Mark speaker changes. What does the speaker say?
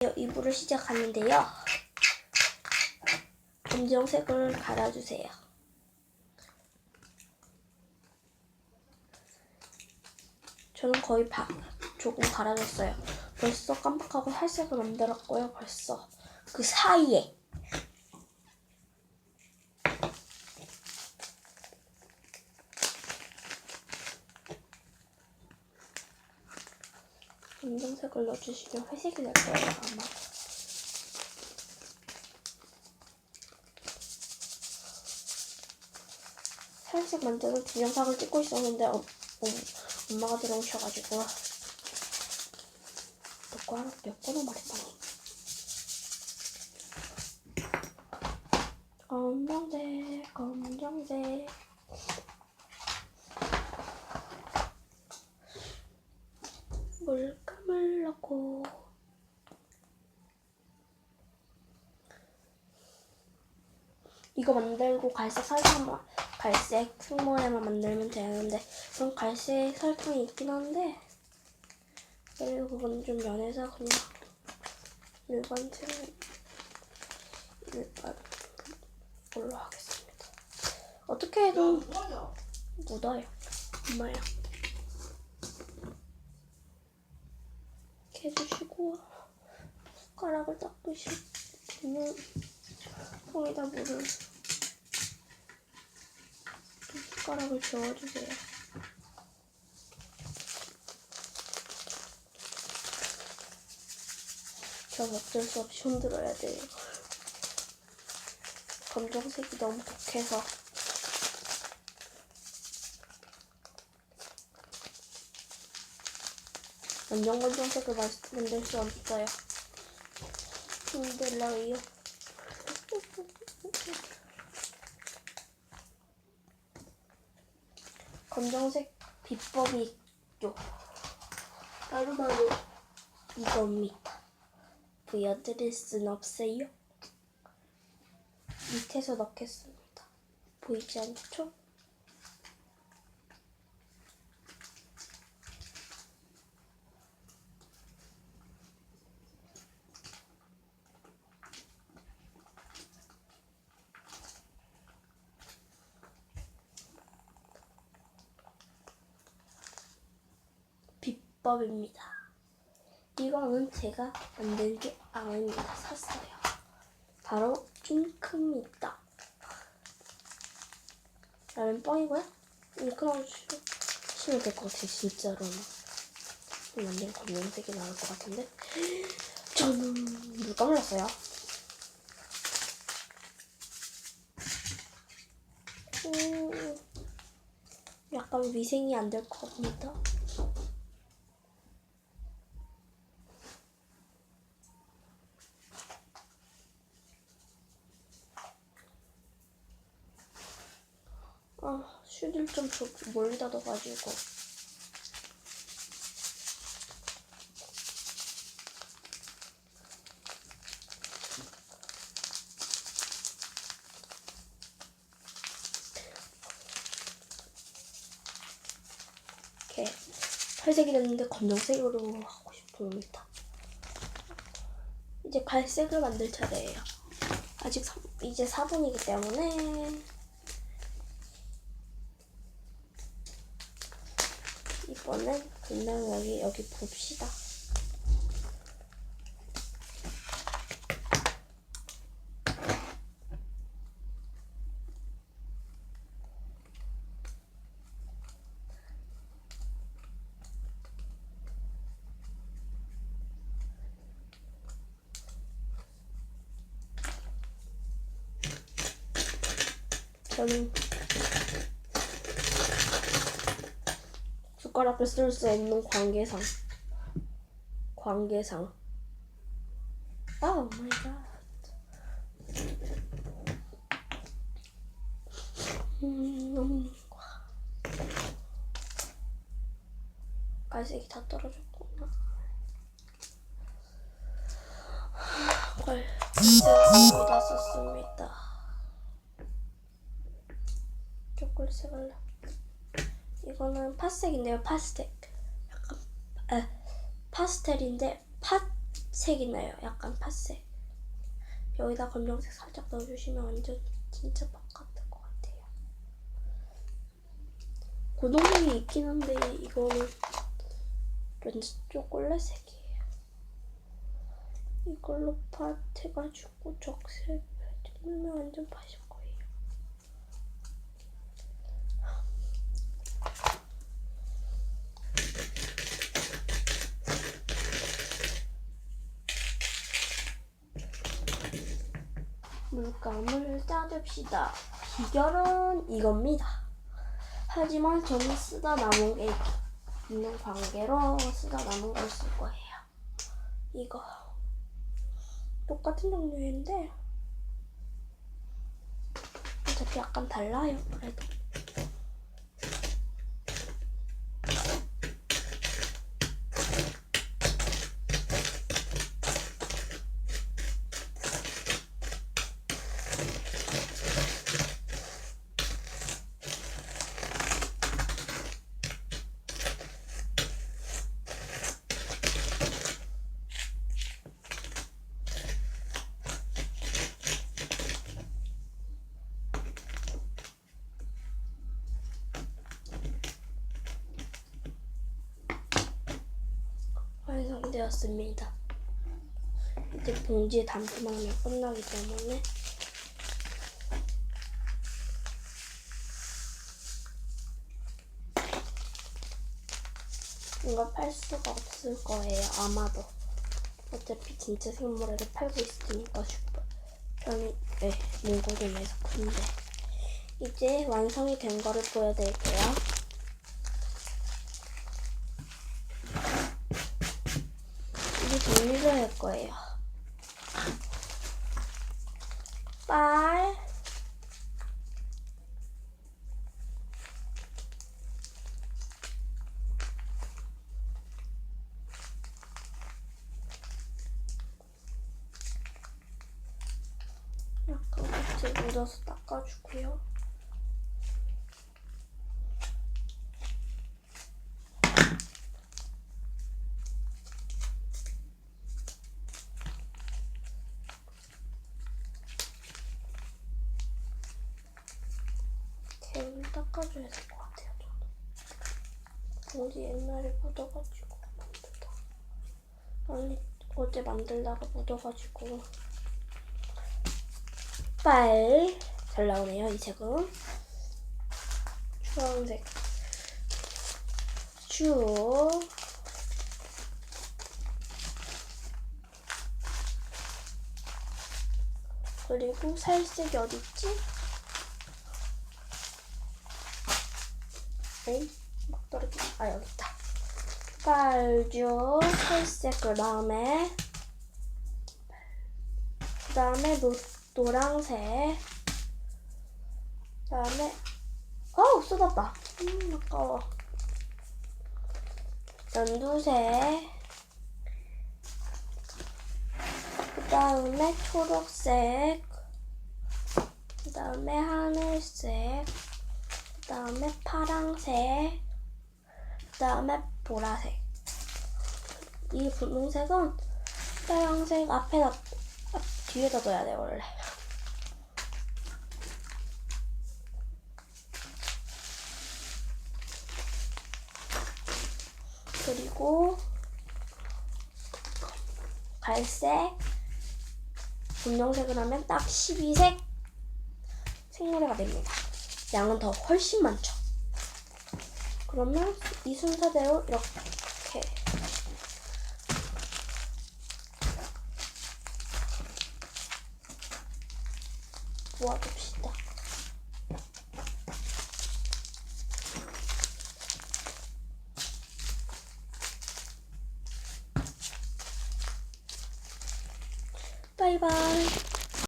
Speaker 1: 2부를 시작하는데요. 검정색을 갈아주세요. 저는 거의 바, 조금 갈아줬어요. 벌써 깜빡하고 살색을 만들었고요. 벌써 그 사이에 검정색을 넣어주시면 회색이 될 거예요 아마. 살색 만드는 동영상을 찍고 있었는데 어, 어, 엄마가 들어오셔가지고. 몇번 몇 번을 말했더니 검정색 검정색. 물감 을 넣고 이거 만들고 갈색 설탕만 갈색 승모에만 만들면 되는데 그럼 갈색 설탕이 있긴 한데 그리고 그건 좀 연해서 그냥 일반 색 일반 걸로 하겠습니다. 어떻게 해도 묻어요. 엄마야. 이렇게 해주시고 숟가락을 닦으시면 거기다 물을 두 숟가락을 재워주세요. 전 어쩔 수 없이 흔들어야 돼요. 검정색이 너무 독해서 만- 만들 수 없어요. 힘들어요. 검정색 비법이 있죠. 바로바로 이겁니다. 보여드릴 순 없어요. 밑에서 넣겠습니다. 보이지 않죠? 비법입니다. 이거는 제가 만든 게 아닙니다. 샀어요. 바로 핑크입니다. 라면 뻥이고요. 이거 그냥 치면 될 것 같아요. 진짜로는. 완전 검정색이 나올 것 같은데. 저는 물감을 넣었어요. 음, 약간 위생이 안 될 것 같습니다. 아, 슈를 좀 저- 멀리다 둬가지고. 이렇게 탈색이 됐는데 검정색으로 하고 싶습니다. 이제 갈색을 만들 차례예요. 아직 사- 이제 4분이기 때문에 이번엔 그냥 여기 여기 봅시다. 저는 숟가락을 쓸 수 없는 관계상. 관계상. 오 마이 갓 음, 갈색이 다 떨어졌구나. 걸 갈색을 다 썼습니다. 초콜릿색을 이거는 팥색인데요, 팥색. 약간 아, 파스텔인데 팥 색이 나요. 약간 팥색. 여기다 검정색 살짝 넣어주시면 완전 진짜 바깥일 것 같아요. 고동색이 있긴 한데 이거는 왠지 초콜릿색이에요. 이걸로 팥 해가지고 적색 해주면 완전 팥일 물감을 짜줍시다. 비결은 이겁니다. 하지만 저는 쓰다 남은 게 있는 관계로 쓰다 남은 걸 쓸 거예요. 이거 똑같은 종류인데 어차피 약간 달라요. 그래도 완성 되었습니다. 이제 봉지에 담기만 하면 끝나기 때문에 이거 팔 수가 없을 거예요. 아마도 어차피 진짜 생물에를 팔고 있으니까 슈퍼 편이 네 문고림에서 근데 이제 완성이 된 거를 보여드릴게요. 할 거예요. 빨, 약간 같이 묻어서 닦아주고요. 닦아줘야 될 것 같아요, 저는. 우리 옛날에 묻어가지고 만들다. 아니, 어제 만들다가 묻어가지고. 빨. 잘 나오네요, 이 색은. 주황색. 쭉. 그리고 살색이 어딨지? 에이, 막 떨어져. 아, 여기 있다. 빨주, 살색, 그 다음에, 그 다음에 노, 노랑색, 그 다음에, 어우, 쏟았다. 음, 아까워. 연두색, 그 다음에 초록색, 그 다음에 하늘색, 그 다음에 파랑색, 그 다음에 보라색. 이 분홍색은 빨강색 앞에다, 앞, 뒤에다 둬야 돼, 원래. 그리고 갈색, 분홍색을 하면 딱 12색 생노래가 됩니다. 양은 더 훨씬 많죠. 그러면 이 순서대로 이렇게 모아둡시다.